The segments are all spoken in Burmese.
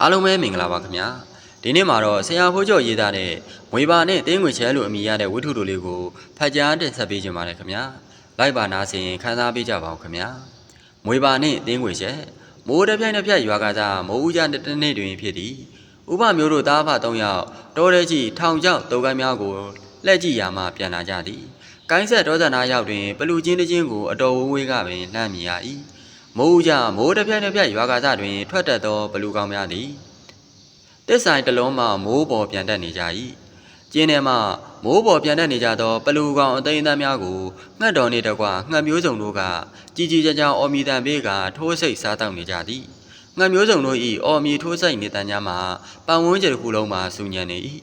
အားလုံးပဲမင်္ဂလာပါခင်ဗျာဒီနေ့မှာတော့ဆရာဖိုးကျော်ရေးသားတဲ့မွေပါနဲ့တင်းငွေချဲလို့အမည်ရတဲ့ဝတ္ထုတို့လေးကိုဖတ်ကြားတင်ဆက်ပေးခြင်းပါတယ်ခင်ဗျာလိုက်ပါနာဆင်ခန်းစားပေးကြပါဦးခင်ဗျာမွေပါနဲ့တင်းငွေချဲမိုးတစ်ပြိုင်တစ်ပြက်ရွာကစားမိုးဦးကြတဲ့တစ်နေ့တွင်ဖြစ်သည်ဥပမျိုးတို့သားဖသုံးယောက်တောထဲကြီးထောင်ကျောက်တုတ်ကိုင်းများကိုလှည့်ကြည့်ရာမှပြန်လာကြသည်ကိုင်းဆက်ဒေါသနာရောက်တွင်ပလူချင်းတစ်ချင်းကိုအတော်ဝေးဝေးကပင်လှမ်းမြင်ရ၏ မိုးဦးကြမိုးတစ်ပြိုင်တစ်ပြက်ရွာကစားတွင် ထွက်တတ်သောဘလူကောင်းများသည်တစ်ဆိုင်တစ်လုံးမှမိုးပေါ်ပြန်တက်နေကြ၏ကျင်းထဲမှမိုးပေါ်ပြန်တက်နေကြသောပလူကောင်အသိန်းသားများကိုငှက်တော်နှင့်တကွငှက်မျိုးစုံတို့ကကြီးကြီးကြပ်ကြပ်အော်မီတန်ပေးကထိုးစိတ်စားတောက်နေကြသည်ငှက်မျိုးစုံတို့၏အော်မီထိုးစိတ်နေတန်များမှာပတ်ဝန်းကျင်တစ်ခုလုံးမှာစူညံနေ၏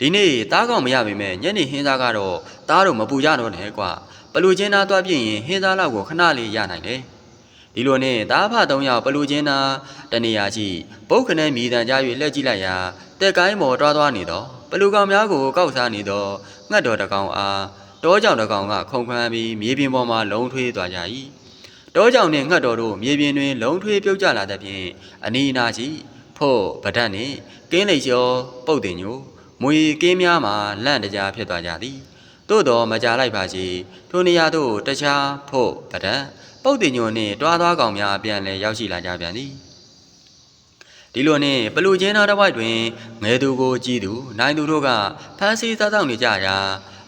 ဒီနေ့တားကောင်မရပေမဲ့ညနေဟင်းသားကတော့တားတော့မပူကြတော့နဲ့ကွာပလူချင်းသားသွားပြည့်ရင်ဟင်းသားလောက်ကိုခဏလေးရနိုင်တယ် ဒီလိုနဲ့သားဖသုံးယောက်ပလူချင်းသားတနေရာရှိပုတ်ခနဲ့မြည်တံကြ၍လှည့်ကြည့်လိုက်ရာတက်ကိုင်းပေါ်တွားသွားနေသောပလူကောင်များကိုကောက်စားနေသောငှက်တော်တစ်ကောင်အားတောကြောင်တစ်ကောင်ကခုန်ခမ်းပြီးမြေပြင်ပေါ်မှလုံထွေးသွားကြ၏တောကြောင်နှင့်ငှက်တော်တို့မြေပြင်တွင်လုံထွေးပြုတ်ကျလာသဖြင့်အနီးအနားရှိဖို့ဗဒတ်နှင့်ကင်းလိတ်ကျော်ပုတ်တင်ညိုမွေကင်းများမှလန့်တကြားဖြစ်သွားကြသည်သို့တော်မကြလိုက်ပါစီထိုနေရာသို့တခြားဖို့ဗဒတ် ပုတ်တင်ညိုနှင့်တွားသွားကောင်များအပြန်လဲရောက်ရှိလာကြပြန်သည်ဒီလိုနှင့်ပလူချင်းသားတစ်ဝိုက်တွင်ငယ်သူကိုကြည်သူနိုင်သူတို့ကဖမ်းဆီးစားဆောင်နေကြရာ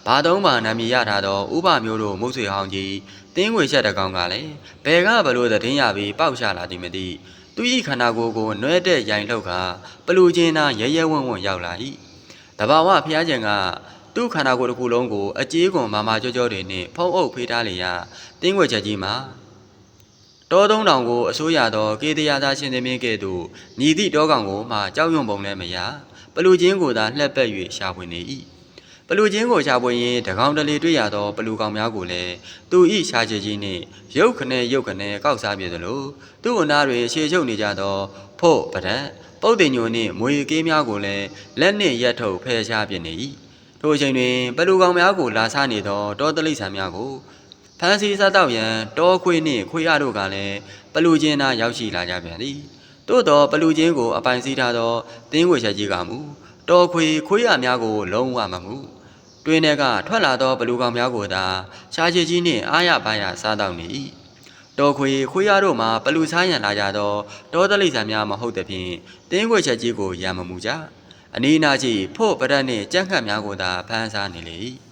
ဘာသုံးပါနာမည်ရထားသောဥပမျိုးတို့မုတ်ဆွေဟောင်းကြီးတင်းငွေချက်တကောင်ကလည်းဘယ်ကဘလို့သတင်းရပြီးပေါက်ရှာလာသည်မသိသူ၏ခန္ဓာကိုယ်ကိုနွဲတဲ့ရိုင်လောက်ကပလူချင်းသားရဲရဲဝံ့ဝံ့ရောက်လာ၏တဘာဝဖျားကျင်ကသူ့ခန္ဓာကိုယ်တစ်ခုလုံးကိုအကြေးကွန်မာမာကြောကြောတွေနှင့်ဖုံးအုပ်ဖေးထားလေရာတင်းငွေချက်ကြီးမှာ တောသုံးတောင်ကိုအစိုးရသောကေတရာသားရှင်သမီးကဲ့သို့ညီသည့်တောကောင်ကိုမှကြောက်ရွံ့ပုံလည်းမရပလူချင်းကိုသာလှက်ပက်၍ရှာဖွေနေ၏ပလူချင်းကိုရှာဖွေရင်းတကောင်တလေတွေ့ရသောပလူကောင်များကိုလည်းသူ၏ရှာချေကြီးနှင့်ရုပ်ခနဲ့ရုပ်ခနဲ့ကောက်စားပြသလိုသူ့အနာတွင်ရှေချုပ်နေကြသောဖို့ပဒတ်ပုတ်တင်ညိုနှင့်မွေကေးများကိုလည်းလက်နှင့်ရက်ထုတ်ဖယ်ရှားပြနေ၏ထိုအချိန်တွင်ပလူကောင်များကိုလာစားနေသောတောတလိษံများကို ဖန်စီစားတော့ရန်တောခွေးနှင့်ခွေးရတို့ကလည်းပလူချင်းသားရောက်ရှိလာကြပြန်သည်သို့သောပလူချင်းကိုအပိုင်စီးထားသောတင်းဝေချက်ကြီးကမူတောခွေးခွေးရများကို လုံးဝမမှုတွင်ထဲကထွက်လာသောပလူကောင်များကိုသာရှားချေကြီးနှင့်အားရပါးရစားတော့နေ၏တောခွေခွေးရတို့မှာပလူစားရန်လာကြသောတောတလိษံများမဟုတ်သဖြင့်တင်းဝေချက်ကြီးကိုရံမမူကြအနီးအနားရှိဖို့ပရက်နှင့်ကြက်ခတ်များကိုသာဖမ်းစားနေလေ၏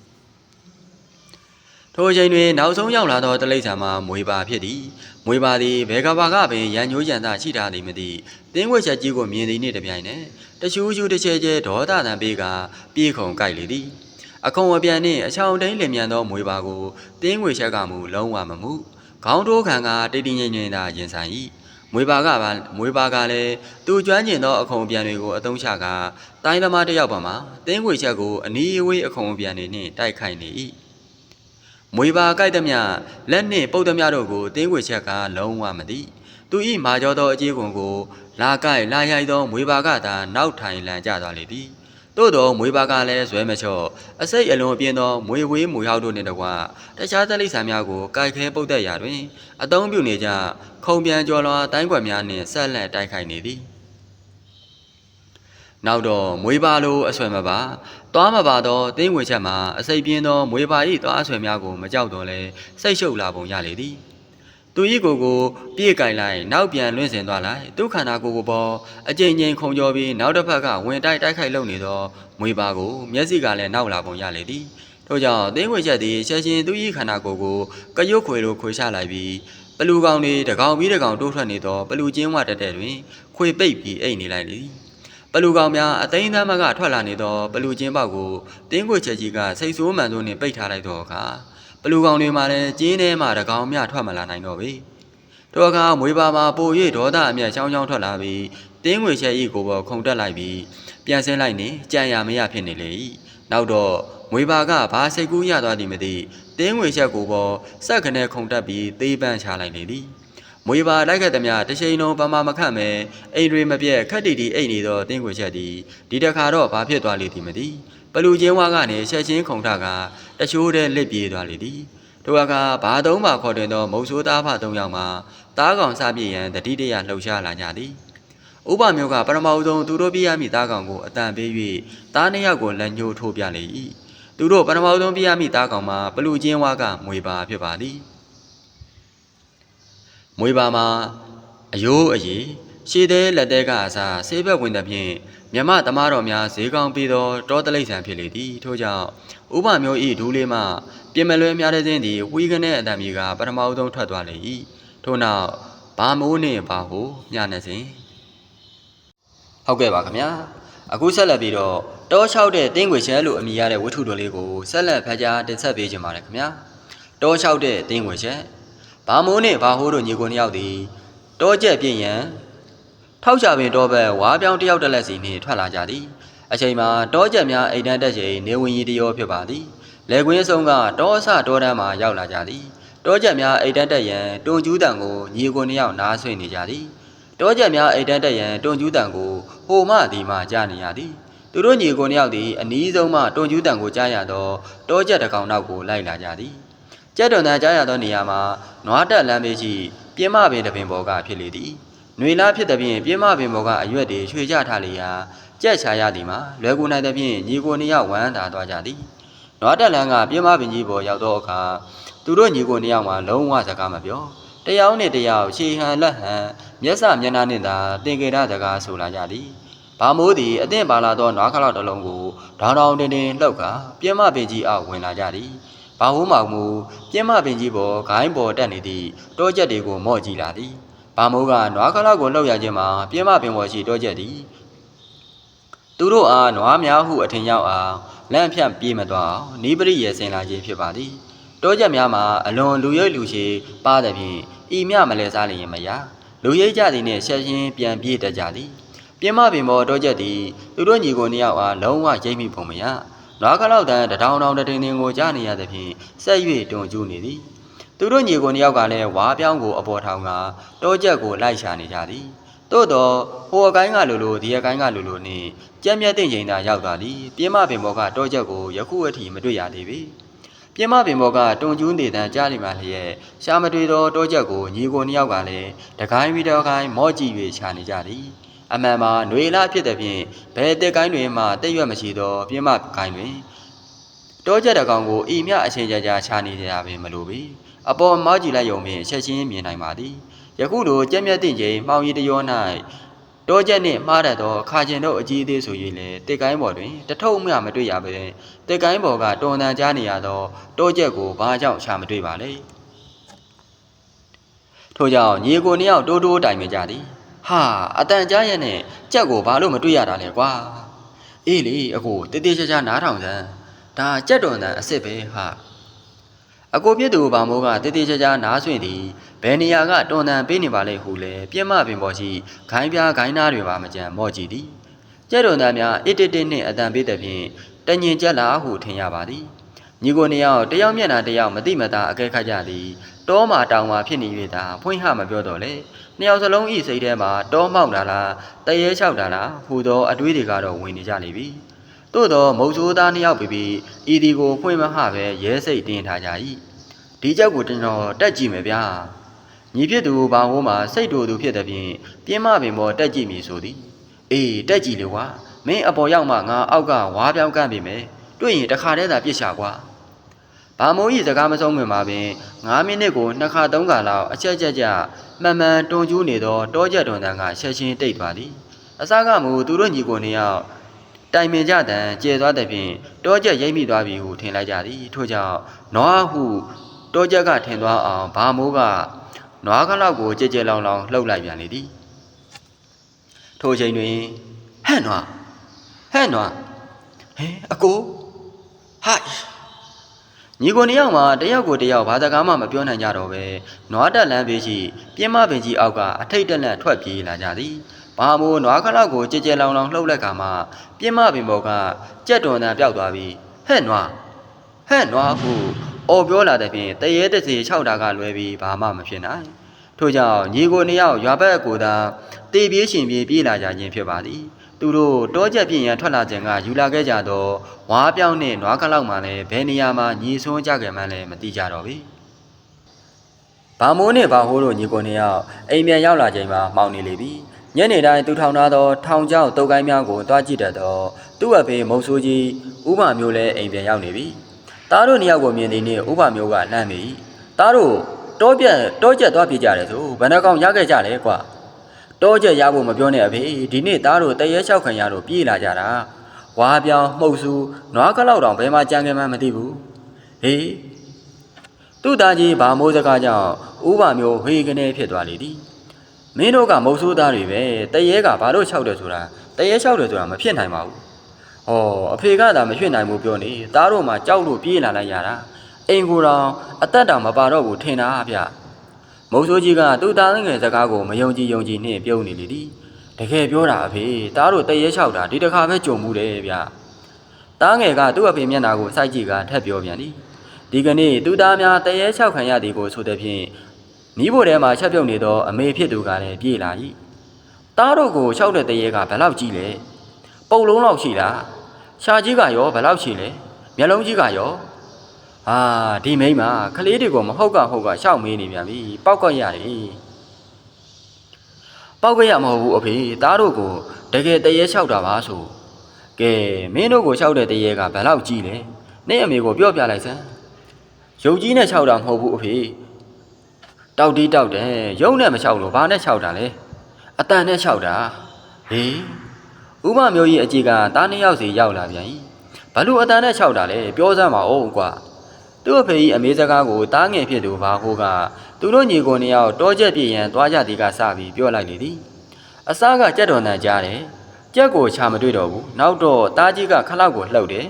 ထိုအချိန်တွင်နောက်ဆုံးရောက်လာသောတလိษံမှာမွေပါဖြစ်သည်မွေပါသည်ဘယ်ကဘာကပင်ရန်ညိုးရန်သာရှိထားသည်မသိတင်းဝေချက်ကြီးကိုမြင်သည်နှင့်တပြိုင်နက်တချူးချူးတစ်ချဲချဲဒေါသတန်ပေးကပြေးခုံကြိုက်လေသည်အခုံအပြန်နှင့်အချောင်တိုင်းလင်မြန်သောမွေပါကိုတင်းငွေချက်ကမူလုံးဝမမှုခေါင်းတိုးခံကတိတ်တိငိမ့်ငိမ့်သာရင်ဆိုင်၏မွေပါကပါမွေပါကလည်းသူကျွမ်းကျင်သောအခုံအပြန်တွေကိုအသုံးချကတိုင်းသမားတစ်ယောက်ပါမှာတင်းငွေချက်ကိုအနီးအဝေးအခုံအပြန်တွေနှင့်တိုက်ခိုက်နေ၏ မွေပါကြိုက်သမျှလက်နှင့်ပုတ်သမျှတို့ကိုတင်းငွေချက်ကလုံးဝမသိသူ၏မာကျော်သောအကြီးကွန်ကို လာကြိုက်လာရိုက်သောမွေပါကသာနောက်ထိုင်လန်ကျသွားလေသည်သို့တော့မွေပါကလည်းဇွဲမချော့အစိတ်အလွန်အပြင်းသောမွေဝေးမွေဟောက်တို့နှင့်တကွတခြားသလိษံများကိုကိုက်ခဲပုတ်သက်ရာတွင်အသုံးပြုနေကြခုံပြန်ကျော်လွာတိုင်းကွက်များနှင့်ဆက်လက်တိုက်ခိုက်နေသည်နောက်တော့မွေပါလိုအဆွဲမပါ သွားမပါသောတင်းဝင်ချက်မှာအစိတ်ပြင်းသောမွေပါ၏သွားအဆွဲများကိုမကြောက်တော့လဲစိတ်ရှုပ်လာပုံရလေသည်သူဤကိုယ်ကိုပြေးကင်လိုက်နောက်ပြန်လွင့်စင်သွားလိုက်ဒုက္ခန္ဓာကိုယ်ကိုပေါ်အကျဉ်းချင်းခုံကျော်ပြီးနောက်တစ်ဖက်ကဝင်တိုက်တိုက်ခိုက်လုပ်နေသောမွေပါကိုမျက်စိကလည်းနောက်လာပုံရလေသည်ထို့ကြောင့်သင်းခွေချက်သည်ချက်ချင်းသူဤခန္ဓာကိုယ်ကိုကရွတ်ခွေလိုခွေချလိုက်ပြီးပလူကောင်တွေတကောင်ပြီးတကောင်တိုးထွက်နေသောပလူချင်းဝတက်တဲ့တွင်ခွေပိတ်ပြီးအိတ်နေလိုက်လေသည် ပလူကောင်များအသိန်းသမ်းမကထွက်လာနေသောပလူချင်းပေါက်ကိုတင်းခွေချက်ကြီးကစိတ်ဆိုးမှန်ဆိုးနှင့်ပိတ်ထားလိုက်သောအခါပလူကောင်တွေမှာလည်းကျင်းထဲမှာတကောင်မြထွက်မလာနိုင်တော့ပေထိုအခါမွေပါမှာပို၍ဒေါသအမျက်ချောင်းချောင်းထွက်လာပြီးတင်းငွေချက်ဤကိုပေါ်ခုန်တက်လိုက်ပြီးပြန်ဆင်းလိုက်နေကြံရမရဖြစ်နေလေ၏နောက်တော့မွေပါကဘာစိတ်ကူးရသွားသည်မသိတင်းငွေချက်ကိုပေါ်စက်ခနဲ့ခုန်တက်ပြီးသေးပန်းချလိုက်လေသည် မွေပါလိုက်ခဲ့သည်များတစ်ချိန်လုံးပမာမခတ်မဲအိမ်တွေမပြက်ခက်တီတီအိတ်နေသောတင်းငွေချက်သည်ဒီတခါတော့ဘာဖြစ်သွားလေသည်မသိပလူချင်းဝါကနေချက်ချင်းခုန်ထကတချိုးတဲ့လစ်ပြေးသွားလေသည်ထိုအခါဘာသုံးပါခေါ်တင်သောမုတ်ဆိုးသားဖသုံးယောက်မှာတားကောင်စပြည့်ရန်တတိတရလှုပ်ရှားလာကြသည်ဥပမျိုးကပရမအုံဆုံးသူတို့ပြရမိသားကောင်ကိုအတန်ပေး၍သားနှစ်ယောက်ကိုလက်ညှိုးထိုးပြလေ၏သူတို့ပရမအုံဆုံးပြရမိသားကောင်မှာပလူချင်းဝါကမွေပါဖြစ်ပါသည် မွေပါမှာအယိုးအည်ရှည်သေးလက်သေးကအစားဆေးဘက်ဝင်သည်ဖြင့်မြမသမားတော်များဈေးကောင်းပြီးသောတောတလိษံဖြစ်လေသည်ထို့ကြောင့်ဥပမျိုးဤဒူးလေးမှပြင်မလွဲများတဲ့ခြင်းသည်ဝီကနေအတံမြေကပရမအုံဆုံးထွက်သွားလေ၏ထို့နောက်ဘာမိုးနှင့်ဘာဟုမျှနှစဉ်ဟုတ်ကဲ့ပါခင်ဗျာအခုဆက်လက်ပြီးတော့တောလျှောက်တဲ့တင်းခွေရှဲလို့အမည်ရတဲ့ဝတ္ထုတော်လေးကိုဆက်လက်ဖတ်ကြားတင်ဆက်ပေးခြင်းပါတယ်ခင်ဗျာတောလျှောက်တဲ့တင်းခွေရှဲ ဘာမိုးနဲ့ဘာဟိုးတို့ညီကိုနှစ်ယောက်သည်တောကျက်ပြင်းရန်ထောက်ချပင်တောဘက်ဝါပြောင်းတစ်ယောက်တစ်လက်စီနှင့်ထွက်လာကြသည်အချိန်မှာတောကျက်များအိမ်တန်းတက်ချိန်နေဝင်ကြီးတရောဖြစ်ပါသည်လေကွင်းအစုံကတောအဆတောတန်းမှာရောက်လာကြသည်တောကျက်များအိမ်တန်းတက်ရန်တုံကျူးတန်ကိုညီကိုနှစ်ယောက်နားဆွေနေကြသည်တောကြက်များအိတ်တန်းတက်ရန်တွန်ကျူးတန်ကိုဟိုမှဒီမှကြားနေရသည်သူတို့ညီကိုနှစ်ယောက်သည်အနီးဆုံးမှတွန်ကျူးတန်ကိုကြားရသောတောကြက်တစ်ကောင်နောက်ကိုလိုက်လာကြသည် ကြက်တွန်တန်ကြားရသောနေရာမှာနွားတက်လမ်းပေးရှိပြင်းမပင်တစ်ပင်ပေါ်ကဖြစ်လေသည်ຫນွေလားဖြစ်သည်ဖြင့်ပြင်းမပင်ပေါ်ကအရွက်တွေရွှေကြထားလေရာကြက်ချာရသည်မှာလွယ်ကူနိုင်သည်ဖြင့်ညီကိုနှစ်ယောက်ဝမ်းသာသွားကြသည်နွားတက်လမ်းကပြင်းမပင်ကြီးပေါ်ရောက်သောအခါသူတို့ညီကိုနှစ်ယောက်မှာလုံးဝစကားမပြောတယောက်နဲ့တယောက်ရှေဟန်လက်ဟန်မျက်စမျက်နှာနှင့်သာတင်ကေရစကားဆိုလာကြသည်။ဘာမိုးသည်အသင့်ပါလာသောနွားခလောက်တစ်လုံးကိုဒေါင်းဒေါင်းတင်းတင်းလှုပ်ကာပြင်းမပင်ကြီးအောက်ဝင်လာကြသည်။ ဘာဟိုးမောင်မူပြင်းမပင်ကြီးပေါ်ဂိုင်းပေါ်တက်နေသည့်တောချက်တွေကိုမော့ကြည့်လာသည်။ဘာမိုးကနွားခလောက်ကိုလှုပ်ရခြင်းမှာပြင်းမပင်ပေါ်ရှိတောချက်သည်သူတို့အားနွားများဟုအထင်ရောက်အောင်လန့်ဖြန့်ပြေးမသွားအောင်နီးပရိရေဆင်လာခြင်းဖြစ်ပါသည်။တောချက်များမှာအလွန်လူရိပ်လူရှည်ပါသည်ဖြင့်ဤမြမလဲစားလျင်မရလူရိပ်ကြသည်နှင့်ဆက်ရှင်ပြန်ပြေးတတ်ကြသည်ပြင်းမပင်ပေါ်တောချက်သည်သူတို့ညီကိုနှစ်ယောက်အားလုံးဝရိပ်မိပုံမရ နွားခလောက်တန်တထောင်ထောင်တထင်ထင်ကိုကြားနေရသည်ဖြင့်ဆက်၍တွန်ကျူးနေသည်သူတို့ညီကိုနှစ်ယောက်ကလည်းဝါပြောင်းကိုအပေါ်ထောင်ကတောချက်ကိုလိုက်ရှာနေကြသည်သို့တော့ဟိုအကိုင်းကလူလူဒီအကိုင်းကလူလူနှင့်ကြက်မြက်တဲ့ချိန်သာရောက်သွားသည်ပြင်းမပင်ပေါ်ကတောချက်ကိုယခုအထိမတွေ့ရသေးပေပြင်းမပင်ဘော်ကတုံကျူးနေတန်းကြားလိမှလျက်ရှာမတွေ့သောတောချက်ကိုညီကိုနှစ်ယောက်ကလည်းတကိုင်းပြီးတကိုင်းမော့ကြည့်၍ခြာနေကြသည် အမှန်မှာຫນွေလာဖြစ်သည်ဖြင့်ဘယ်တက်ကိုင်းတွင်မှတက်ရွက်မရှိသောပြင်းမကိုင်းတွင်တောချက်တကောင်ကိုဤမြအချင်းကြကြခြာနေကြရပင်မလိုပေအပေါ်မော့ကြည့်လိုက်ရုံဖြင့်ချက်ချင်းမြင်နိုင်ပါသည်ယခုလိုကြက်မြက်တင်ချိန်မှောင်ရီတရော၌တောချက်နှင့်မှားတတ်သောခါကျင်တို့အကြီးအသေးဆို၍လည်းတက်ကိုင်းပေါ်တွင်တထုံမှမတွေ့ရပေတက်ကိုင်းပေါ်ကတွန်တန်ကြားနေရသောတောချက်ကိုဘာကြောင့်ရှာမတွေ့ပါလဲထို့ကြောင့်ညီကိုနှစ်ယောက်တိုးတိုးတိုင်မြင်ကြသည် ဟာအတန်ကြားရဲ့နဲ့ကြက်ကိုဘာလို့မတွေ့ရတာလဲကွာအေးလေအကိုတေးသေးချာချာနားထောင်စမ်းဒါကြက်တွန်တန်အစ်စ်ပဲဟာအကိုပြစ်သူဘာမိုးကတေးသေးချာချာနားဆွင့်သည်ဘယ်နေရာကတွန်တန်ပေးနေပါလဲဟုလဲပြင်းမပင်ပေါ်ရှိခိုင်းပြားခိုင်းသားတွေပါမကြံမော့ကြည့်သည်ကျဲတွန်တန်များအစ်တစ်တစ်နှင့်အတန်ပေးသည်ဖြင့်တညင်ကြက်လာဟုထင်ရပါသည်ညီကိုနှစ်ယောက်တယောက်မျက်နှာတယောက်မတိမတာအကဲခတ်ကြသည်တောမှာတောင်မှာဖြစ်နေ၍သာဖွင့်ဟမပြောတော့လေ နှစ်ယောက်စလုံးဤစိတ်ထဲမှာတောမောက်တာလားတရေလျှောက်တာလားဟူသောအတွေးတွေကတော့ဝင်နေကြလေပြီသို့သောမုတ်ဆိုးသားနှစ်ယောက်ပြီပြီဤဒီကိုဖွင့်မဟပဲရဲစိတ်တင်ထားကြ၏ဒီကြောက်ကိုကျွန်တော်တက်ကြည့်မယ်ဗျာညီဖြစ်သူဘာဟိုးမှာစိတ်တူသူဖြစ်တဲ့ဖြင့်ပြင်းမပင်ပေါ်တက်ကြည့်မည်ဆိုသည်အေးတက်ကြည့်လေကွာမင်းအပေါ်ရောက်မှငါအောက်ကဝါပြောင်းကန့်ပြီမယ်တွေ့ရင်တခါတည်းသာပြစ်ရှာကွာ ဘာမိုးကြီးစကားမဆုံးခင်မှာပင်9မိနစ်ကိုနှစ်ခါသုံးခါလောက်အချက်ချက်ကြမှန်မှန်တွန်ကျူးနေသောတောချက်တွန်တန်ကချက်ချင်းတိတ်သွားသည်အစကမူသူတို့ညီကိုနှစ်ယောက်တိုင်ပင်ကြတန်ကျေသွားတဲ့ဖြင့်တောချက်ရိပ်မိသွားပြီဟုထင်လိုက်ကြသည်ထို့ကြောင့်နွားဟုတောချက်ကထင်သွားအောင်ဘာမိုးကနွားကလောက်ကိုကြဲကြဲလောင်လောင်လှုပ်လိုက်ပြန်လေသည်ထိုအချိန်တွင်ဟဲ့နွားဟဲ့နွားဟဲအကိုဟိုက် ညီကိုနှစ်ယောက်မှာတယောက်ကိုတယောက်ဘာစကားမှမပြောနိုင်ကြတော့ပဲနွားတက်လန်းပေးရှိပြင်းမပင်ကြီးအောက်ကအထိတ်တက်လက်ထွက်ပြေးလာကြသည်ဘာမို့နွားခလောက်ကိုကြဲကြဲလောင်လောင်လှုပ်လိုက်ကမှပြင်းမပင်ပေါ်ကကြက်တွန်တန်ပျောက်သွားပြီးဟဲ့နွားဟဲ့နွားဟုအော်ပြောလာတဲ့ဖြင့်တရေတစီ၆တာကလွဲပြီးဘာမှမဖြစ်နိုင်ထို့ကြောင့်ညီကိုနှစ်ယောက်ရွာဘက်ကိုသာတေးပြေးရှင်ပြေးပြေးလာကြခြင်းဖြစ်ပါသည် သူတို့တောချက်ပြင်းရန်ထွက်လာခြင်းကယူလာခဲ့ကြသောဝါးပြောင်းနှင့်နွားခလောက်မှလည်းဘယ်နေရာမှာညီဆွန်းကြကြမှန်းလည်းမသိကြတော့ပြီဘာမိုးနဲ့ဘာဟိုးတို့ညီကိုနှစ်ယောက်အိမ်ပြန်ရောက်လာချိန်မှာမှောင်နေလေပြီညနေတိုင်းသူထောင်ထားသောထောင်ချောင်းတုတ်ကိုင်းများကိုတွားကြည့်တတ်သောသူ့အဖေမုံဆိုးကြီးဥပမျိုးလည်းအိမ်ပြန်ရောက်နေပြီ။သားတို့နှစ်ယောက်ကိုမြင်သည်နှင့်ဥပမျိုးကလှမ်းမိ။သားတို့တောပြက်တောကျက်သွားပြကြတယ်ဆိုဘယ်နှကောင်ရခဲ့ကြလဲကွာ။ တောကျက်ရဖို့မပြောနဲ့အဖေဒီနေ့သားတို့တရေလျှောက်ခံရလို့ပြေးလာကြတာ။ဝါပြောင်မှုတ်စုနွားကလောက်တောင်ဘယ်မှာကြံခဲ့မှန်းမသိဘူး။ဟေးသူ့သားကြီးဗာမိုးစကားကြောင့်ဥပမျိုးဟေးကနေဖြစ်သွားလေသည်။မင်းတို့ကမုတ်ဆိုးသားတွေပဲတရေကဘာလို့လျှောက်တယ်ဆိုတာတရေလျှောက်တယ်ဆိုတာမဖြစ်နိုင်ပါဘူး။ဟောအဖေကသာမဖြစ်နိုင်ဘူးပြောနေသားတို့မှကြောက်လို့ပြေးလာလိုက်ရတာ။အိမ်ကိုယ်တော်အသက်တောင်မပါတော့ဘူးထင်တာဗျ။ မုတ်ဆိုးကြီးကသူ့သားငယ်စကားကိုမယုံကြည်ယုံကြည်နှင့်ပြုံးနေလေသည်။တကယ်ပြောတာအဖေသားတို့တရေလျှောက်တာဒီတစ်ခါပဲကြုံမှုတယ်ဗျ။သားငယ်ကသူ့အဖေမျက်နှာကိုစိုက်ကြည့်ကထပ်ပြောပြန်သည်။ဒီကနေ့သူ့သားများတရေလျှောက်ခံရသည်ကိုဆိုတဲ့ဖြင့်မိဖို့ထဲမှာချက်ပြုတ်နေသောအမေဖြစ်သူကလည်းပြေးလာ၏။သားတို့ကိုလျှောက်တဲ့တရေကဘယ်လောက်ကြီးလဲ။ပုတ်လုံးလောက်ရှိလား။ရှာကြီးကရောဘယ်လောက်ရှိလဲ။မျက်လုံးကြီးကရော ဟာဒီမိန်းမကလေးတွေကိုမဟုတ်ကဟုတ်ကရှောက်မေးနေပြန်ပြီ။ပောက်ကရတယ်။ပောက်ကရမဟုတ်ဘူးအဖေ။သားတို့ကိုတကယ်တရေလျှောက်တာပါဆို။ကဲမင်းတို့ကိုလျှောက်တဲ့တရေကဘယ်လောက်ကြီးလဲ။နေ့အမေကိုပြောပြလိုက်စမ်း။ရုပ်ကြီးနဲ့လျှောက်တာမဟုတ်ဘူးအဖေ။တောက်တီးတောက်တယ်ရုံနဲ့မလျှောက်လို့ဘာနဲ့လျှောက်တာလဲအတန်နဲ့လျှောက်တာဟေးဥပမျိုးကြီးအကြီးကတားနှစ်ယောက်စီရောက်လာပြန်၏ဘလို့အတန်နဲ့လျှောက်တာလဲပြောစမ်းပါဦးကွာ သူ့အဖေကြီးအမေစကားကိုတားငယ်ဖြစ်သူဘာဟိုးကသူတို့ညီကိုနှစ်ယောက်တောချက်ပြည့်ရန်သွားကြသည်ကစပြီးပြောလိုက်လေသည်အစားကကြက်တော်နံကြားတယ်ကြက်ကိုချာမတွေ့တော့ဘူးနောက်တော့တားကြီးကခလောက်ကိုလှုပ်တယ်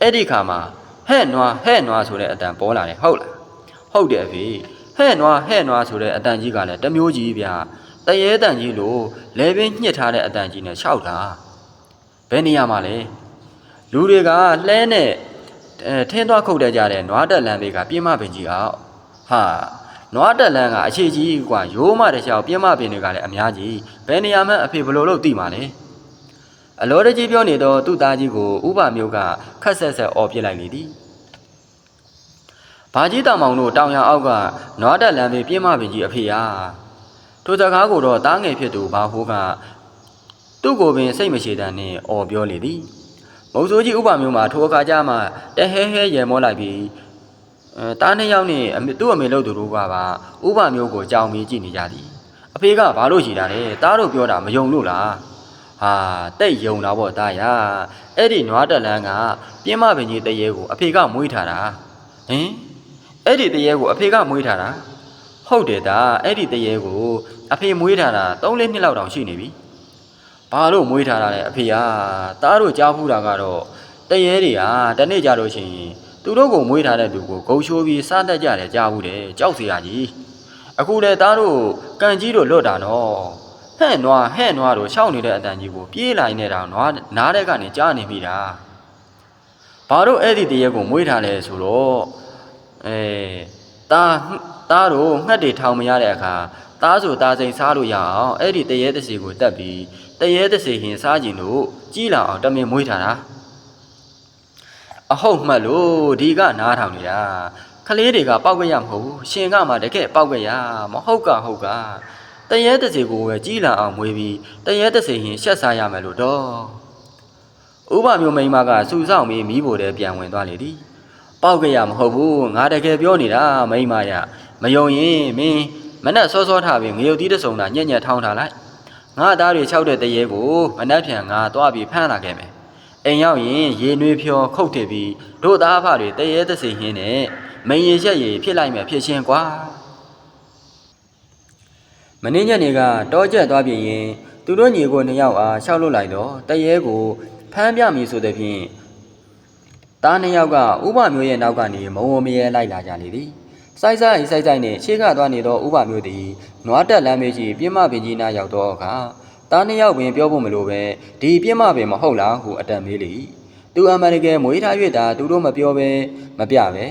အဲ့ဒီခါမှာဟဲ့နွားဟဲ့နွားဆိုတဲ့အတန်ပေါ်လာတယ်ဟုတ်လားဟုတ်တယ်အဖေဟဲ့နွားဟဲ့နွားဆိုတဲ့အတန်ကြီးကလည်းတစ်မျိုးကြီးဗျာတရေတန်ကြီးလို့လဲပင်ညှစ်ထားတဲ့အတန်ကြီးနဲ့ရှောက်တာဘယ်နေရာမှာလဲလူတွေကလှဲနဲ့အဲ ထင်းသွားခုတ်တတ်ကြတဲ့နွားတက်လန်းတွေကပြင်းမပင်ကြီးအောင်ဟာနွားတက်လန်းကအခြေကြီးกว่าရိုးမတစ်ချောင်းပြင်းမပင်တွေကလည်းအများကြီးဘယ်နေရာမှအဖေဘလို့လို့သိမှာလဲအလောတကြီးပြောနေတော့သူ့သားကြီးကိုဥပမျိုးကခက်ဆက်ဆက်អော်ပြစ်လိုက်လေသည်ဘာကြီးတောင်မောင်တို့တောင်ရအောက်ကနွားတက်လန်းပင်ပြင်းမပင်ကြီးအဖေဟာထိုစကားကိုတော့တားငယ်ဖြစ်သူဘာဟိုးကသူ့ကိုပင်စိတ်မရှိတဲ့နဲ့អော်ပြောလေသည် မုံစိုးကြီးဥပမျိုးမှာထိုအခါကျမှတဟဲဟဲရေမောလိုက်ပြီးအဲတားနှစ်ယောက်နဲ့အမေသူ့အမေလို့သူတို့ကပါဥပမျိုးကိုကြောင်ပြီးကြည့်နေကြသည်အဖေကဘာလို့ရှိတာလဲတားတို့ပြောတာမယုံလို့လားဟာတိတ်ယုံတာပေါ့တားရအဲ့ဒီနွားတက်လန်းကပြင်းမပင်ကြီးတရေကိုအဖေကမွေးထားတာဟင်အဲ့ဒီတရေကိုအဖေကမွေးထားတာဟုတ်တယ်ဒါအဲ့ဒီတရေကိုအဖေမွေးထားတာ3-4နှစ်လောက်တောင်ရှိနေပြီ ဘာလို့မွေးထားတာလဲအဖေကတားတို့ကြားဖူးတာကတော့တရေတွေဟာတနေ့ကြလို့ရှိရင်သူတို့ကိုမွေးထားတဲ့လူကိုဂုံရှိုးပြီးစားတတ်ကြတယ်ကြားဘူးတယ်ကြောက်စရာကြီးအခုလေသားတို့ကန်ကြီးတို့လွတ်တာနော်ဟဲ့နွားဟဲ့နွားတို့ရှောက်နေတဲ့အတန်ကြီးကိုပြေးလိုက်နေတာနွားနားတဲ့ကနေကြားနေမိတာဘာလို့အဲ့ဒီတရေကိုမွေးထားလဲဆိုတော့အဲတားတားတို့ငှက်တွေထောင်မရတဲ့အခါသားဆိုသားစိန်စားလို့ရအောင်အဲ့ဒီတရေတစီကိုတက်ပြီး တရေတစီဟင်စားကျင်လို့ကြီးလာအောင်တမင်မွေးထားတာအဟုတ်မှတ်လို့ဒီကနားထောင်နေတာကလေးတွေကပောက်ကရမဟုတ်ဘူးရှင်ကမှတကယ်ပောက်ကရမဟုတ်ကဟုတ်ကတရေတစီကိုပဲကြီးလာအောင်မွေးပြီးတရေတစီဟင်ရှက်စားရမယ်လို့တော့ဥပမျိုးမိန်းမကစူဆောင်းပြီးမိဖို့တဲ့ပြန်ဝင်သွားလေသည်ပောက်ကရမဟုတ်ဘူးငါတကယ်ပြောနေတာမိန်းမရမယုံရင်မင်းမနဲ့စောစောထားပြီးငရုတ်တီးတဆုံတာညံ့ညံ့ထောင်းထားလိုက် ငါသားတွေ၆တဲ့တရေကိုမနှက်ဖြန်ငါသွားပြီးဖမ်းလာခဲ့မယ်အိမ်ရောက်ရင်ရေနွေးဖြောခုတ်ထည့်ပြီးတို့သားအဖတွေတရေသစိဟင်းနဲ့မရင်ရက်ရည်ဖြစ်လိုက်မယ်ဖြစ်ချင်းကွာမင်းညနေကတောကျက်သွားပြင်ရင်သူတို့ညီကိုနှစ်ယောက်အားရှောက်လွတ်လိုက်တော့တရေကိုဖမ်းပြမည်ဆိုတဲ့ဖြင့်သားနှစ်ယောက်ကဥပမျိုးရဲ့နောက်ကနေမုံဝမရဲလိုက်လာကြလေသည်စိုက်ဆိုင်စိုက်ဆိုင်နဲ့ရှေ့ကသွားနေသောဥပမျိုးသည် နွားတက်လမ်းမေးကြီးပြင်းမပင်ကြီးနာရောက်တော့အခါသားနှစ်ယောက်ပင်ပြောဖို့မလိုပဲဒီပြင်းမပင်မဟုတ်လားဟုအတန်မေးလေသူအမှန်တကယ်မွေးထား၍သာသူတို့မပြောပဲမပြပဲ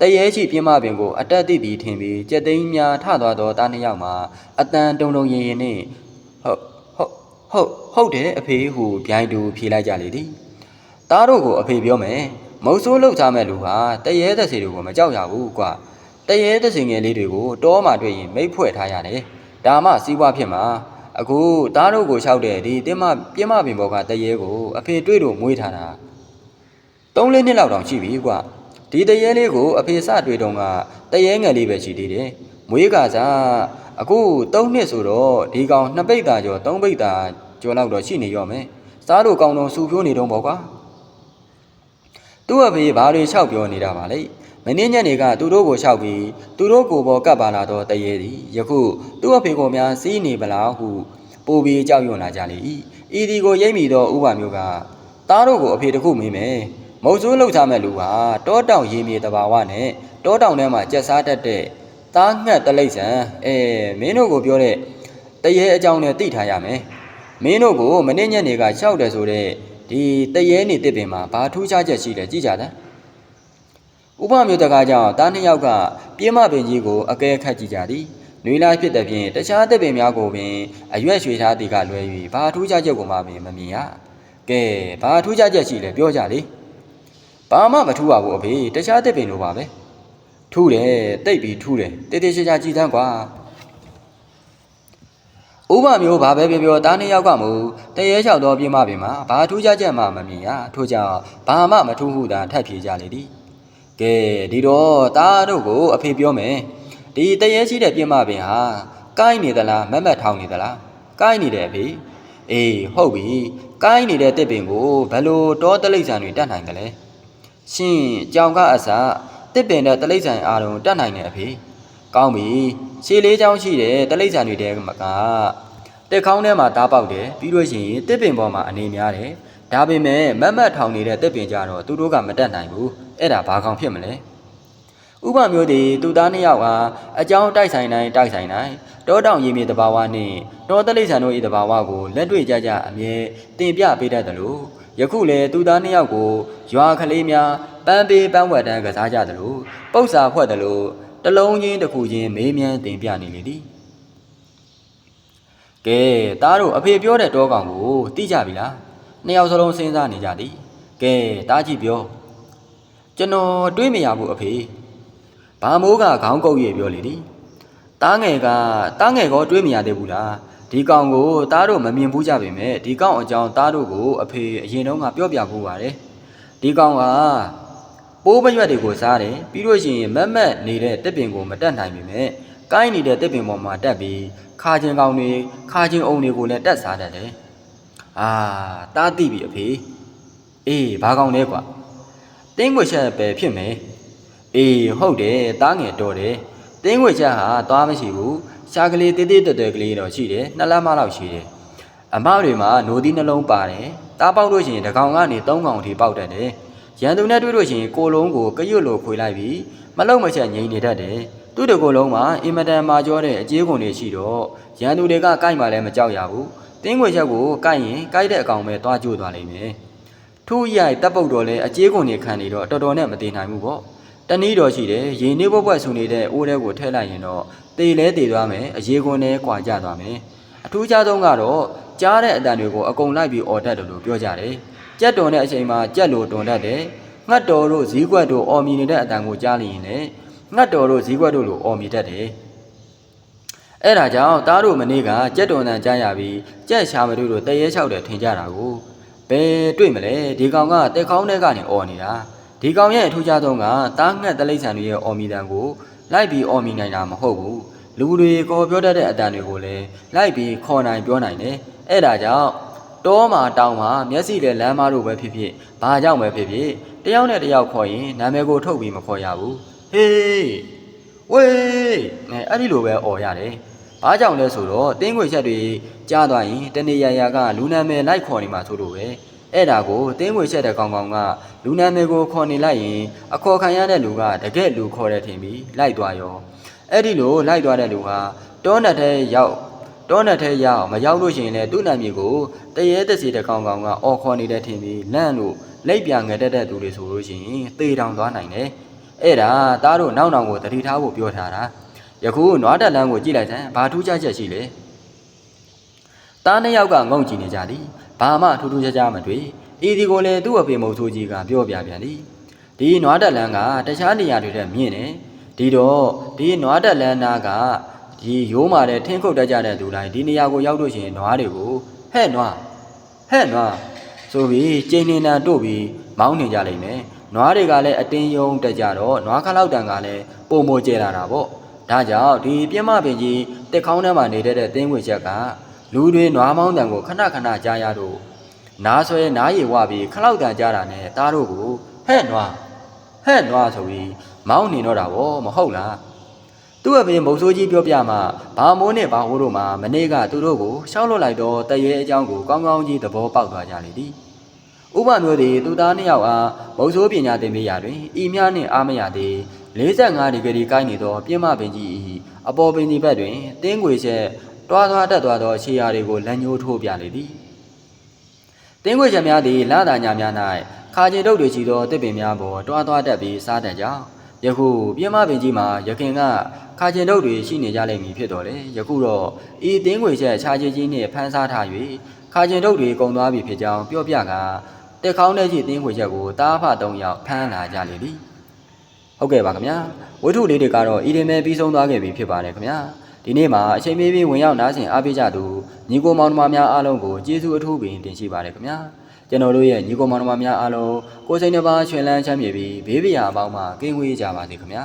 တရေရှိပြင်းမပင်ကိုအတက်တိတီထင်ပြီးကြက်သိန်းများထသွားသောသားနှစ်ယောက်မှာအတန်တုံတုံရင်ရင်နဲ့ဟုတ်ဟုတ်ဟုတ်ဟုတ်တယ်အဖေဟုဗျိုင်းတူဖြေလိုက်ကြလေသည်သားတို့ကိုအဖေပြောမယ်မုတ်ဆိုးလောက်ထားမဲ့လူဟာတရေသက်စီတွေကိုမကြောက်ရဘူးကွာ တရေသက်စီငယ်လေးတွေကိုတောမှာတွေ့ရင်မိတ်ဖွဲ့ထားရတယ်ဒါမှစီးပွားဖြစ်မှာအခုသားတို့ကိုလျှောက်တဲ့ဒီတင်းမပြင်းမပင်ဘောကတရေကိုအဖေတွေ့လို့မွေးထားတာ၃လေးနှစ်လောက်တောင်ရှိပြီကွာဒီတရေလေးကိုအဖေစတွေ့တော့ကတရေငယ်လေးပဲရှိသေးတယ်မွေးကစားအခု၃နှစ်ဆိုတော့ဒီကောင်နှစ်ပိတ်တာကျော်၃ပိတ်တာကျော်လောက်တော့ရှိနေရောမယ်စားတို့ကောင်တော်စူဖြိုးနေတော့ပေါ့ကွာသူ့အဖေဘာတွေလျှောက်ပြောနေတာပါလဲ မင်းညက်တွေကသူတို့ကိုလျှောက်ပြီးသူတို့ကိုပေါ်ကပ်ပါလာတော့တရေသည်ယခုသူ့အဖေကိုများစီးနေပလားဟုပိုပြီးကြောက်ရွံ့လာကြလေ၏ဤဒီကိုရိပ်မိသောဥပါမျိုးကသားတို့ကိုအဖေတခုမင်းမယ်မုတ်ဆိုးလှုပ်ထားမဲ့လူဟာတောတောင်ရေမြေတဘာဝနဲ့တောတောင်ထဲမှာကြက်စားတတ်တဲ့သားငှက်တလိမ့်ဆန်အဲမင်းတို့ကိုပြောတဲ့တရေအကြောင်းနဲ့သိထားရမယ်မင်းတို့ကိုမင်းညက်တွေကလျှောက်တယ်ဆိုတဲ့ဒီတရေနေတစ်ပင်မှာဘာထူးခြားချက်ရှိလဲကြည့်ကြတယ် ဥပမျိုးတကားကြောင့်တားနှစ်ယောက်ကပြင်းမပင်ကြီးကိုအကဲခတ်ကြည့်ကြသည်နွေလာဖြစ်တဲ့ဖြင့်တခြားတစ်ပင်များကိုပင်အရွက်ရွှေထားသည်ကလွဲ၍ဘာထူးခြားချက်ကိုမှပင်မမြင်ရကဲဘာထူးခြားချက်ရှိလဲပြောကြလေဘာမှမထူးပါဘူးအဖေတခြားတစ်ပင်လိုပါပဲထူးတယ်တိတ်ပြီးထူးတယ်တေးသေးချာချာကြည်သမ်းကွာဥပမျိုးဘာပဲပြောပြောတားနှစ်ယောက်ကမူတရေလျှောက်သောပြင်းမပင်မှာဘာထူးခြားချက်မှမမြင်ရထို့ကြောင့်ဘာမှမထူးဟုသာထပ်ဖြေကြလေသည် ကဲဒီတော့တားတို့ကိုအဖေပြောမယ်ဒီတရေရှိတဲ့ပြင်းမပင်ဟာကိုင်းနေသလားမက်မက်ထောင်နေသလားကိုင်းနေတယ်အဖေအေးဟုတ်ပြီကိုင်းနေတဲ့တစ်ပင်ကိုဘယ်လိုတောတလိษံတွေတတ်နိုင်ကြလဲရှင်ကြောင်ကအစတစ်ပင်တဲ့တလိษံအားလုံးတတ်နိုင်တယ်အဖေကောင်းပြီရှည်လေးချောင်းရှိတယ်တလိပ်ဆန်တွေတဲမကတက်ခေါင်းထဲမှာတားပေါက်တယ်ပြီးလို့ရှိရင်တစ်ပင်ပေါ်မှာအနေများတယ် ဒါပေမဲ့မတ်မတ်ထောင်နေတဲ့တစ်ပင်ကြတော့သူတို့ကမတက်နိုင်ဘူးအဲ့ဒါဘာကောင်ဖြစ်မလဲဥပမျိုးဒီသူသားနှစ်ယောက်ဟာအကြောင်းတိုက်ဆိုင်တိုင်းတိုက်ဆိုင်တိုင်းတောတောင်ရေမြေတဘာဝနဲ့တောတလိပ်ဆန်တို့ဤတဘာဝကိုလက်တွေ့ကြကြအမြဲတင်ပြပေးတတ်တယ်လို့ယခုလေသူသားနှစ်ယောက်ကိုရွာကလေးများပန်းပေးပန်းဝတ်တန်းကစားကြတယ်လို့ပု္ပ္ပာဖွဲ့တယ်လို့တလုံးချင်းတစ်ခုချင်းမေးမြန်းတင်ပြနေလေသည်ကဲသားတို့အဖေပြောတဲ့တောကောင်ကိုသိကြပြီလား နှစ်ယောက်စလုံးစဉ်းစားနေကြသည်ကဲတားကြည့်ပြောကျွန်တော်တွေးမရဘူးအဖေဘာမိုးကခေါင်းကုပ်ရပြောလေသည်တားငယ်ကတားငယ်ကောတွေးမရသေးဘူးလားဒီကောင်ကိုတားတို့မမြင်ဘူးကြပေမဲ့ဒီကောင်အကြောင်းတားတို့ကိုအဖေအရင်တုန်းကပြောပြဖို့ပါတယ်ဒီကောင်ကပိုးပရွက်တွေကိုစားတယ်ပြီးလို့ရှိရင်မက်မက်နေတဲ့တစ်ပင်ကိုမတက်နိုင်ပေမဲ့ကိုင်းနေတဲ့တစ်ပင်ပေါ်မှာတက်ပြီးခါချင်းကောင်တွေခါချင်းအုံတွေကိုလည်းတက်စားတတ်တယ် အာတားသိပြီအဖေအေးဘာကောင်လဲကွာတင်းခွေချက်ပဲဖြစ်မယ်အေးဟုတ်တယ်တားငယ်တော်တယ်တင်းခွေချက်ဟာသွားမရှိဘူးရှားကလေးတေးသေးတက်တယ်ကလေးတော့ရှိတယ်နှစ်လက်မလောက်ရှိတယ်အမတွေမှာနိုးသီးနှလုံးပါတယ်တားပေါက်လို့ရှိရင်တစ်ကောင်ကနေသုံးကောင်အထိပေါက်တတ်တယ်ရန်သူနဲ့တွေ့လို့ရှိရင်ကိုလုံးကိုကရွတ်လို့ခွေလိုက်ပြီးမလုံမချက်ငြိမ်နေတတ်တယ်သူ့တကိုယ်လုံးမှာအင်မတန်မာကျောတဲ့အကြေးကုန်တွေရှိတော့ရန်သူတွေကကိုက်မှလည်းမကြောက်ရဘူး တင်းခွေချက်ကိုကိုက်ရင်ကိုက်တဲ့အကောင်ပဲသွားကြိုးသွားလိမ့်မယ်ထူးရိုက်တပ်ပုတ်တော်လဲအကြေးကုန်တွေခံနေတော့တော်တော်နဲ့မတည်နိုင်ဘူးပေါ့တနည်းတော်ရှိတယ်ရေနေပွက်ပွက်ဆူနေတဲ့အိုးထဲကိုထည့်လိုက်ရင်တော့တေလဲတေသွားမယ်အရေးကုန်နဲ့ကွာကြသွားမယ်အထူးခြားဆုံးကတော့ကြားတဲ့အတန်တွေကိုအကုန်လိုက်ပြီးអော်တတ်တယ်လို့ပြောကြတယ်ကြက်တော်တဲ့အချိန်မှာကြက်လိုတွန်တတ်တယ်ငှက်တော်တို့ဈီးကွက်တို့အော်မြည်နေတဲ့အတန်ကိုကြားလိုက်ရင်လည်းငှက်တော်တို့ဈီးကွက်တို့လိုအော်မြည်တတ်တယ် အဲ့ဒါကြောင့်တားတို့မနေ့ကကြက်တော်တန်ကြားရပြီးကြက်ရှာမတို့တို့တရေလျှောက်တယ်ထင်ကြတာကိုဘယ်တွေ့မလဲဒီကောင်ကတက်ခေါင်းထဲကနေအော်နေတာဒီကောင်ရဲ့အထူးခြားဆုံးကတားငှက်တလိษံတွေရဲ့အော်မြည်တန်ကိုလိုက်ပြီးအော်မြည်နိုင်တာမဟုတ်ဘူးလူတွေကောပြောတတ်တဲ့အတန်တွေကိုလည်းလိုက်ပြီးခေါ်နိုင်ပြောနိုင်တယ်အဲ့ဒါကြောင့်တောမှာတောင်မှာမျက်စိနဲ့လမ်းမတို့ပဲဖြစ်ဖြစ်ဘာကြောင့်ပဲဖြစ်ဖြစ်တယောက်နဲ့တယောက်ခေါ်ရင်နာမည်ကိုထုတ်ပြီးမခေါ်ရဘူးဟေးဝေးအဲအဲ့ဒီလိုပဲអော်ရတယ် ဘာကြောင့်လဲဆိုတော့တင်းခွေချက်တွေကြားသွားရင်တနေရာရာကလူနာမည်လိုက်ခေါ်နေမှာဆိုလို့ပဲအဲ့ဒါကိုတင်းခွေချက်တဲ့ကောင်ကောင်ကလူနာမည်ကိုခေါ်နေလိုက်ရင်အခေါ်ခံရတဲ့လူကတကယ်လူခေါ်တယ်ထင်ပြီးလိုက်သွားရောအဲ့ဒီလိုလိုက်သွားတဲ့လူဟာတောနက်ထဲရောက်တောနဲ့ထဲရောက်မရောက်လို့ရှိရင်လည်းသူ့နာမည်ကိုတရေတစီတကောင်ကောင်ကအော်ခေါ်နေတဲ့ထင်ပြီးလန့်လို့လက်ပြငယ်တက်တဲ့သူတွေဆိုလို့ရှိရင်သေတောင်သွားနိုင်တယ်အဲ့ဒါသားတို့နောက်နောက်ကိုတတိထားဖို့ပြောထားတာ ယခုနွားတက်လန်းကိုကြည့်လိုက်စမ်းဘာထူးခြားချက်ရှိလဲသားနှစ်ယောက်ကငုံကြည့်နေကြသည်ဘာမှထူးထူးခြားခြားမတွေ့ဤဒီကိုလည်းသူ့အဖေမုံဆိုးကြီးကပြောပြပြန်သည်ဒီနွားတက်လန်းကတခြားနေရာတွေထက်မြင့်တယ်ဒီတော့ဒီနွားတက်လန်းနာကဒီရိုးမာတဲ့ထင်းခုတ်တက်ကြတဲ့သူတိုင်းဒီနေရာကိုရောက်လို့ရှိရင်နွားတွေကိုဟဲ့နွားဟဲ့နွားဆိုပြီးကျင်းနေတန်တို့ပြီးမောင်းနေကြလိမ့်မယ်နွားတွေကလည်းအတင်းယုံတက်ကြတော့နွားခလောက်တန်ကလည်းပုံမကျဲလာတာပေါ့ ဒါကြောင့်ဒီပြင်းမပင်ကြီးတက်ခေါင်းထဲမှာနေတဲ့တဲ့တင်းဝင်ချက်ကလူတွေနွားမောင်းတန်ကိုခဏခဏကြားရတော့နားဆွဲနားရည်ဝပြီးခလောက်တန်ကြားတာနဲ့သားတို့ကိုဟဲ့နွားဟဲ့နွားဆိုပြီးမောင်းနေတော့တာဗောမဟုတ်လားသူ့အဖေမုတ်ဆိုးကြီးပြောပြမှဘာမိုးနဲ့ဘာဟိုးတို့မှမနေ့ကသူတို့ကိုရှောက်လွတ်လိုက်တော့တရေအကြောင်းကိုကောင်းကောင်းကြီးသဘောပေါက်သွားကြလေသည်ဥပမျိုးသည်သူသားနှစ်ယောက်အားမုတ်ဆိုးပညာသင်ပေးရာတွင်ဤမြနှင့်အားမရသည် 45ဒီဂရီကိုင်းနေသောပြင်းမပင်ကြီး၏အပေါ်ပင်ကြီးဘက်တွင်တင်းငွေချက်တွားသွားတက်သွားသောခြေရာတွေကိုလမ်းညိုးထိုးပြလေသည်တင်းငွေချက်များသည်လာတာညာများ၌ခါကျင်တုပ်တွေရှိသောတစ်ပင်များပေါ်တွားသွားတက်ပြီးစားတတ်ကြောင်းယခုပြင်းမပင်ကြီးမှာရခင်ကခါကျင်တုပ်တွေရှိနေကြလိမ့်မည်ဖြစ်တော်လေယခုတော့ဤအင်းငွေချက်ခြားချင်းချင်းနှင့်ဖမ်းစားထား၍ခါကျင်တုပ်တွေကုန်သွားပြီဖြစ်ကြောင်းပြောပြကတက်ခေါင်းတဲ့ကြီးအင်းငွေချက်ကိုတားဖသုံးယောက်ဖမ်းလာကြလေသည် ဟုတ်ကဲ့ပါခင်ဗျာဝတ္ထုလေးတွေကတော့ဤရင်ပဲပြီးဆုံးသွားခဲ့ပြီဖြစ်ပါတယ်ခင်ဗျာဒီနေ့မှာအချိန်မီပြီးဝင်ရောက်နားဆင်အားပေးကြသူညီကိုမောင်နှမများအားလုံးကိုကျေးဇူးအထူးပင်တင်ရှိပါတယ်ခင်ဗျာကျွန်တော်တို့ရဲ့ညီကိုမောင်နှမများအားလုံးကိုယ်စိတ်နှပါရှင်လန်းချမ်းမြေပြီးဘေးပရာအပေါင်းမှာကင်းဝေးကြပါစေခင်ဗျာ